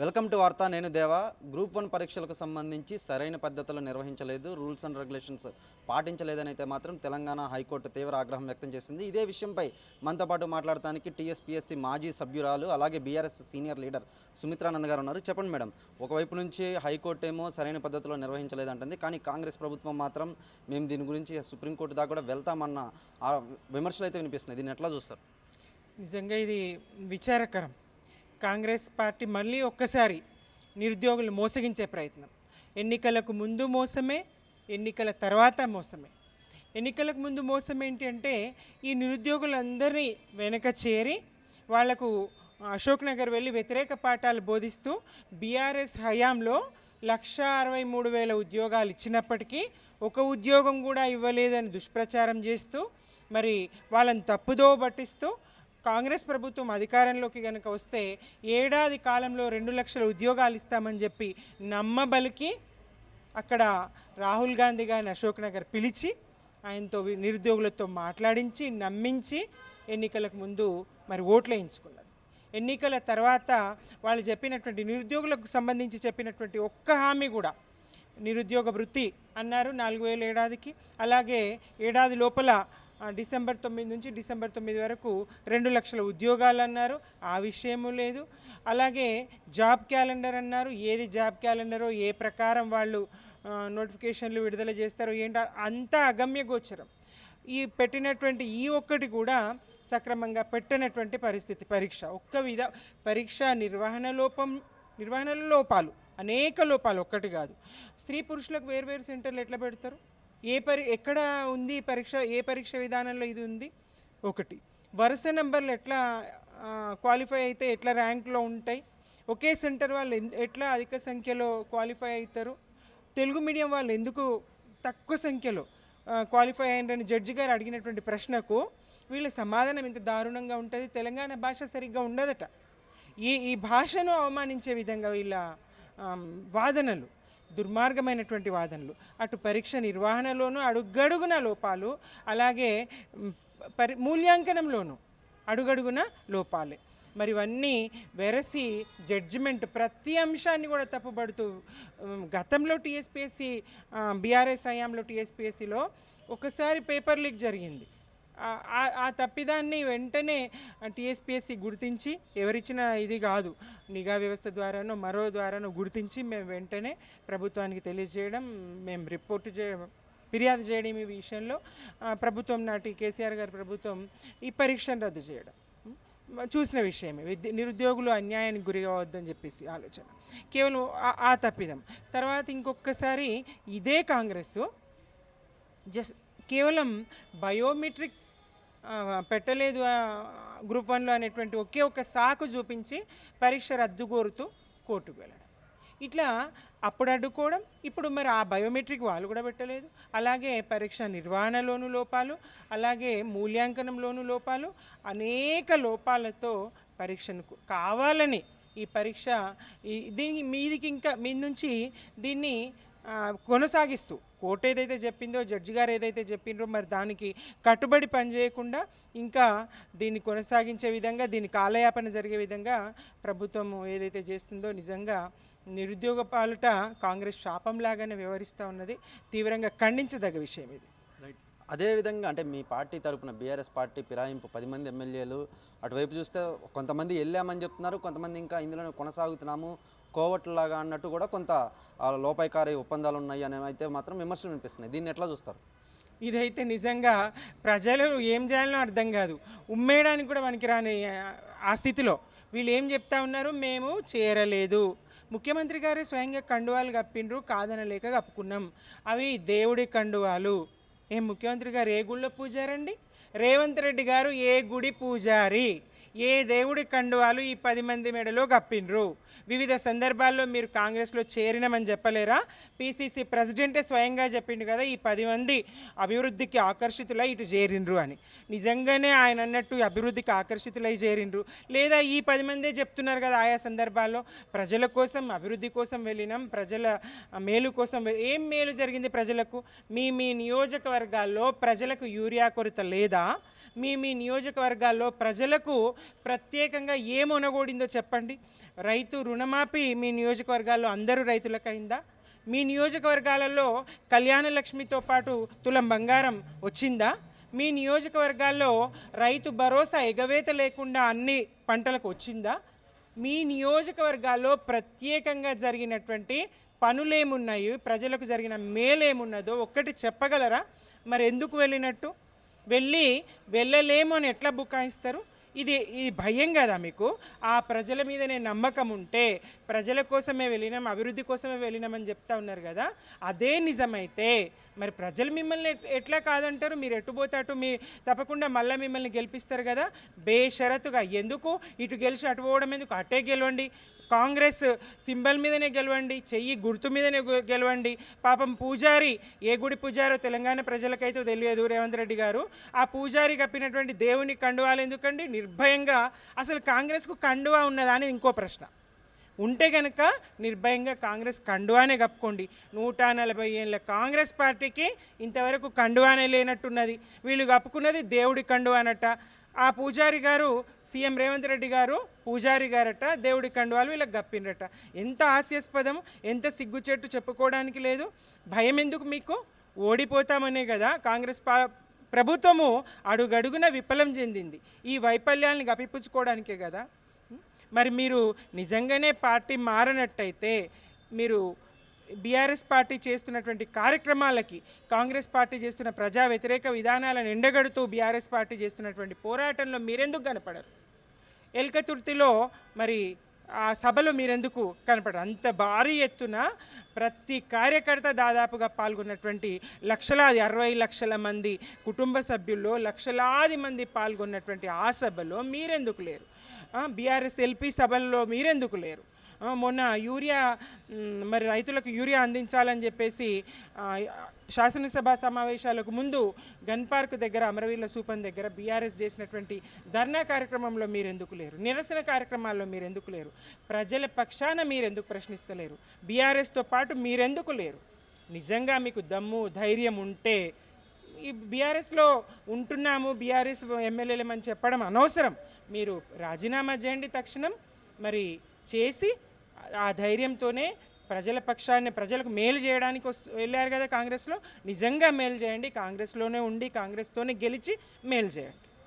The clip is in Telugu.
వెల్కమ్ టు వార్త నేను దేవా. గ్రూప్ వన్ పరీక్షలకు సంబంధించి సరైన పద్ధతిలో నిర్వహించలేదు రూల్స్ అండ్ రెగ్యులేషన్స్ పాటించలేదని అయితే మాత్రం తెలంగాణ హైకోర్టు తీవ్ర ఆగ్రహం వ్యక్తం చేసింది. ఇదే విషయంపై మనతో పాటు మాట్లాడటానికి టీఎస్పీఎస్సీ మాజీ సభ్యురాలు అలాగే బీఆర్ఎస్ సీనియర్ లీడర్ సుమిత్రానంద్ గారు ఉన్నారు. చెప్పండి మేడం ఒకవైపు నుంచి హైకోర్టు ఏమో సరైన పద్ధతిలో నిర్వహించలేదంటుంది కానీ కాంగ్రెస్ ప్రభుత్వం మాత్రం మేము దీని గురించి సుప్రీంకోర్టు దాకా కూడా వెళ్తామన్న విమర్శలు అయితే వినిపిస్తున్నాయి. దీన్ని ఎట్లా చూస్తారు? నిజంగా ఇది విచారకరం. కాంగ్రెస్ పార్టీ మళ్ళీ ఒక్కసారి నిరుద్యోగులు మోసగించే ప్రయత్నం. ఎన్నికలకు ముందు మోసమే ఎన్నికల తర్వాత మోసమే. ఎన్నికలకు ముందు మోసం ఏంటి అంటే ఈ నిరుద్యోగులందరినీ వెనక చేరి వాళ్ళకు అశోక్ నగర్ వెళ్ళి వ్యతిరేక పాఠాలు బోధిస్తూ బీఆర్ఎస్ హయాంలో లక్ష అరవై మూడు వేల ఉద్యోగాలు ఇచ్చినప్పటికీ ఒక ఉద్యోగం కూడా ఇవ్వలేదని దుష్ప్రచారం చేస్తూ మరి వాళ్ళని తప్పుదో పట్టిస్తూ కాంగ్రెస్ ప్రభుత్వం అధికారంలోకి కనుక వస్తే ఏడాది కాలంలో రెండు లక్షల ఉద్యోగాలు ఇస్తామని చెప్పి నమ్మబలికి అక్కడ రాహుల్ గాంధీ గారిని అశోక్ నగర్ పిలిచి ఆయనతో నిరుద్యోగులతో మాట్లాడించి నమ్మించి ఎన్నికలకు ముందు మరి ఓట్లు వేయించుకున్నది. ఎన్నికల తర్వాత వాళ్ళు చెప్పినటువంటి నిరుద్యోగులకు సంబంధించి చెప్పినటువంటి ఒక్క హామీ కూడా నిరుద్యోగ వృత్తి అన్నారు నాలుగు వేల ఏడాదికి. అలాగే ఏడాది లోపల డిసెంబర్ తొమ్మిది నుంచి డిసెంబర్ తొమ్మిది వరకు రెండు లక్షల ఉద్యోగాలు అన్నారు. ఆ విషయము లేదు. అలాగే జాబ్ క్యాలెండర్ అన్నారు. ఏది జాబ్ క్యాలెండరో ఏ ప్రకారం వాళ్ళు నోటిఫికేషన్లు విడుదల చేస్తారో ఏంటో అంతా అగమ్య గోచరం. ఈ పెట్టినటువంటి ఈ ఒక్కటి కూడా సక్రమంగా పెట్టినటువంటి పరిస్థితి పరీక్ష. ఒక్క విధ పరీక్ష నిర్వహణ లోపం నిర్వహణలో లోపాలు అనేక లోపాలు ఒక్కటి కాదు. స్త్రీ పురుషులకు వేరువేరు సెంటర్లు ఎట్లా పెడతారు? ఏ పరి ఎక్కడ ఉంది పరీక్ష ఏ పరీక్ష విధానంలో ఇది ఉంది? ఒకటి. వరుస నెంబర్లు ఎట్లా క్వాలిఫై అయితే ఎట్లా ర్యాంక్లో ఉంటాయి? ఒకే సెంటర్ వాళ్ళు ఎట్లా అధిక సంఖ్యలో క్వాలిఫై అవుతారు? తెలుగు మీడియం వాళ్ళు ఎందుకు తక్కువ సంఖ్యలో క్వాలిఫై అయ్యారని జడ్జి గారు అడిగినటువంటి ప్రశ్నకు వీళ్ళ సమాధానం ఇంత దారుణంగా ఉంటుంది? తెలంగాణ భాష సరిగ్గా ఉండదట. ఈ ఈ భాషను అవమానించే విధంగా వీళ్ళ వాదనలు దుర్మార్గమైనటువంటి వాదనలు. అటు పరీక్ష నిర్వహణలోనూ అడుగడుగున లోపాలు అలాగే పరి మూల్యాంకనంలోనూ అడుగడుగున లోపాలే. మరి ఇవన్నీ వెరసి జడ్జిమెంట్ ప్రతి అంశాన్ని కూడా తప్పుబడుతూ గతంలో టీఎస్పీఎస్సి బీఆర్ఎస్ హయాంలో టీఎస్పీఎస్సిలో ఒకసారి పేపర్ లీక్ జరిగింది. ఆ- తప్పిదాన్ని వెంటనే టీఎస్పీఎస్సి గుర్తించి ఎవరిచ్చిన ఇది కాదు. నిఘా వ్యవస్థ ద్వారానో మరో ద్వారానో గుర్తించి మేము వెంటనే ప్రభుత్వానికి తెలియజేయడం మేము రిపోర్ట్ చేయడం ఫిర్యాదు చేయడం ఈ విషయంలో. ప్రభుత్వం నాటి కేసీఆర్ గారి ప్రభుత్వం ఈ పరీక్షను రద్దు చేయడం. చూసిన విషయమే. విద్య నిరుద్యోగులు అన్యాయానికి గురి కావద్దని చెప్పేసి ఆలోచన. కేవలం ఆ- తప్పిదం. తర్వాత ఇంకొకసారి ఇదే కాంగ్రెస్ జస్ట్ కేవలం బయోమెట్రిక్ పెట్టలేదు గ్రూప్ వన్లో అనేటువంటి ఒకే ఒక సాకు చూపించి పరీక్ష రద్దు కోరుతూ కోర్టుకు వెళ్ళడం. ఇట్లా అప్పుడు అడ్డుకోవడం ఇప్పుడు మరి ఆ బయోమెట్రిక్ వాళ్ళు కూడా పెట్టలేదు. అలాగే పరీక్ష నిర్వహణలోను లోపాలు అలాగే మూల్యాంకనంలోను లోపాలు అనేక లోపాలతో పరీక్షను కావాలని ఈ పరీక్ష ఈ దీనికి మీదికి ఇంకా మీ నుంచి దీన్ని కొనసాగిస్తూ కోర్టు ఏదైతే చెప్పిందో జడ్జి గారు ఏదైతే చెప్పిండ్రో మరి దానికి కట్టుబడి పనిచేయకుండా ఇంకా దీన్ని కొనసాగించే విధంగా దీని కాలయాపన జరిగే విధంగా ప్రభుత్వం ఏదైతే చేస్తుందో నిజంగా నిరుద్యోగ పాలుట కాంగ్రెస్ శాపంలాగానే వ్యవహరిస్తూ ఉన్నది. తీవ్రంగా ఖండించదగ్గ విషయం ఇది. అదేవిధంగా అంటే మీ పార్టీ తరపున బీఆర్ఎస్ పార్టీ పిరాయింపు పది మంది ఎమ్మెల్యేలు అటువైపు చూస్తే కొంతమంది వెళ్ళామని చెప్తున్నారు కొంతమంది ఇంకా ఇందులోనే కొనసాగుతున్నాము కోవట్లాగా అన్నట్టు కూడా కొంత ఆ, లోపాయికారి ఒప్పందాలు ఉన్నాయి అనేవి అయితే మాత్రం విమర్శలు వినిపిస్తున్నాయి. దీన్ని ఎట్లా చూస్తారు? ఇదైతే నిజంగా ప్రజలు ఏం చేయాలో అర్థం కాదు. ఉమ్మేయడానికి కూడా పనికిరాని రాని ఆ స్థితిలో వీళ్ళు ఏం చెప్తా ఉన్నారు? మేము చేరలేదు. ముఖ్యమంత్రి గారే స్వయంగా కండువాలు కప్పిండ్రు కాదనలేక కప్పుకున్నాం. అవి దేవుడి కండువాలు. ఏ ముఖ్యమంత్రి గారు ఏ గుళ్ళో పూజారండి? రేవంత్ రెడ్డి గారు ఏ గుడి పూజారి? ఏ దేవుడి కండువాలు ఈ పది మంది మెడలో కప్పిండ్రు వివిధ సందర్భాల్లో మీరు కాంగ్రెస్లో చేరినమని చెప్పలేరా? పిసిసి ప్రెసిడెంటే స్వయంగా చెప్పిండు కదా ఈ పది మంది అభివృద్ధికి ఆకర్షితులై ఇటు చేరిండ్రు అని. నిజంగానే ఆయన అన్నట్టు అభివృద్ధికి ఆకర్షితులై చేరిండ్రు. లేదా ఈ పది మందే చెప్తున్నారు కదా ఆయా సందర్భాల్లో ప్రజల కోసం అభివృద్ధి కోసం వెళ్ళినాం ప్రజల మేలు కోసం ఏం మేలు జరిగింది ప్రజలకు? మీ మీ నియోజకవర్గాల్లో ప్రజలకు యూరియా కొరత లేదా? మీ మీ నియోజకవర్గాల్లో ప్రజలకు ప్రత్యేకంగా ఏమొనగూడిందో చెప్పండి. రైతు రుణమాఫీ మీ నియోజకవర్గాల్లో అందరూ రైతులకైందా మీ నియోజకవర్గాలలో కళ్యాణలక్ష్మితో పాటు తులం బంగారం వచ్చిందా? మీ నియోజకవర్గాల్లో రైతు భరోసా ఎగవేత లేకుండా అన్ని పంటలకు వచ్చిందా? మీ నియోజకవర్గాల్లో ప్రత్యేకంగా జరిగినటువంటి పనులేమున్నాయి? ప్రజలకు జరిగిన మేలేమున్నదో ఒక్కటి చెప్పగలరా? మరి ఎందుకు వెళ్ళినట్టు? వెళ్ళి వెళ్ళలేము అని ఎట్లా బుకాయిస్తారు? ఇది ఇది భయం కదా మీకు? ఆ ప్రజల మీదనే నమ్మకం ఉంటే ప్రజల కోసమే వెళ్ళినాం అభివృద్ధి కోసమే వెళ్ళినామని చెప్తా ఉన్నారు కదా? అదే నిజమైతే మరి ప్రజలు మిమ్మల్ని ఎట్లా కాదంటారు? మీరు ఎట్టుపోతే అటు మీ తప్పకుండా మళ్ళీ మిమ్మల్ని గెలిపిస్తారు కదా? బేషరతుగా. ఎందుకు? ఇటు గెలిచి అటు పోవడం ఎందుకు? అటే గెలవండి. కాంగ్రెస్ సింబల్ మీదనే గెలవండి చెయ్యి గుర్తు మీదనే గెలవండి. పాపం పూజారి ఏ గుడి పూజారో తెలంగాణ ప్రజలకైతే తెలియదు రేవంత్ రెడ్డి గారు. ఆ పూజారి కప్పినటువంటి దేవుని కండువాలు ఎందుకండి? నిర్భయంగా అసలు కాంగ్రెస్కు కండువా ఉన్నదా అనేది ఇంకో ప్రశ్న. ఉంటే కనుక నిర్భయంగా కాంగ్రెస్ కండువానే కప్పుకోండి. నూట నలభై ఏళ్ళ కాంగ్రెస్ పార్టీకి ఇంతవరకు కండువానే లేనట్టున్నది. వీళ్ళు కప్పుకున్నది దేవుడి కండువానట. ఆ పూజారి గారు సీఎం రేవంత్ రెడ్డి గారు పూజారి గారట దేవుడి కండువాలు వీళ్ళకి గప్పినరట. ఎంత హాస్యాస్పదం ఎంత సిగ్గుచెట్టు చెప్పుకోవడానికి లేదు. భయం ఎందుకు మీకు? ఓడిపోతామనే కదా కాంగ్రెస్ పా ప్రభుత్వము అడుగడుగున విఫలం చెందింది. ఈ వైఫల్యాన్ని గప్పిపుచ్చుకోవడానికే కదా? మరి మీరు నిజంగానే పార్టీ మారనట్టయితే మీరు బీఆర్ఎస్ పార్టీ చేస్తున్నటువంటి కార్యక్రమాలకి కాంగ్రెస్ పార్టీ చేస్తున్న ప్రజా వ్యతిరేక విధానాలను ఎండగడుతూ బీఆర్ఎస్ పార్టీ చేస్తున్నటువంటి పోరాటంలో మీరెందుకు కనపడరు? ఎల్కతుర్తిలో మరి ఆ సభలో మీరెందుకు కనపడరు? అంత భారీ ఎత్తున ప్రతి కార్యకర్త దాదాపుగా పాల్గొన్నటువంటి లక్షలాది అరవై లక్షల మంది కుటుంబ సభ్యుల్లో లక్షలాది మంది పాల్గొన్నటువంటి ఆ సభలో మీరెందుకు లేరు? బీఆర్ఎస్ ఎల్పీ సభల్లో మీరెందుకు లేరు? మొన్న యూరియా మరి రైతులకు యూరియా అందించాలని చెప్పేసి శాసనసభ సమావేశాలకు ముందు గన్ పార్క్ దగ్గర అమరవీరుల సూపన్ దగ్గర బీఆర్ఎస్ చేసినటువంటి ధర్నా కార్యక్రమంలో మీరు ఎందుకు లేరు? నిరసన కార్యక్రమాల్లో మీరు ఎందుకు లేరు? ప్రజల పక్షాన మీరు ఎందుకు ప్రశ్నిస్తలేరు? బీఆర్ఎస్తో పాటు మీరెందుకు లేరు? నిజంగా మీకు దమ్ము ధైర్యం ఉంటే ఈ బీఆర్ఎస్లో ఉంటున్నాము బీఆర్ఎస్ ఎమ్మెల్యేలమని చెప్పడం అనవసరం. మీరు రాజీనామా చేయండి తక్షణం. మరి చేసి ఆ ధైర్యంతోనే ప్రజల పక్షాన్ని ప్రజలకు మేలు చేయడానికి వస్తూ వెళ్ళారు కదా కాంగ్రెస్లో. నిజంగా మేలు చేయండి. కాంగ్రెస్లోనే ఉండి కాంగ్రెస్తోనే గెలిచి మేలు చేయండి.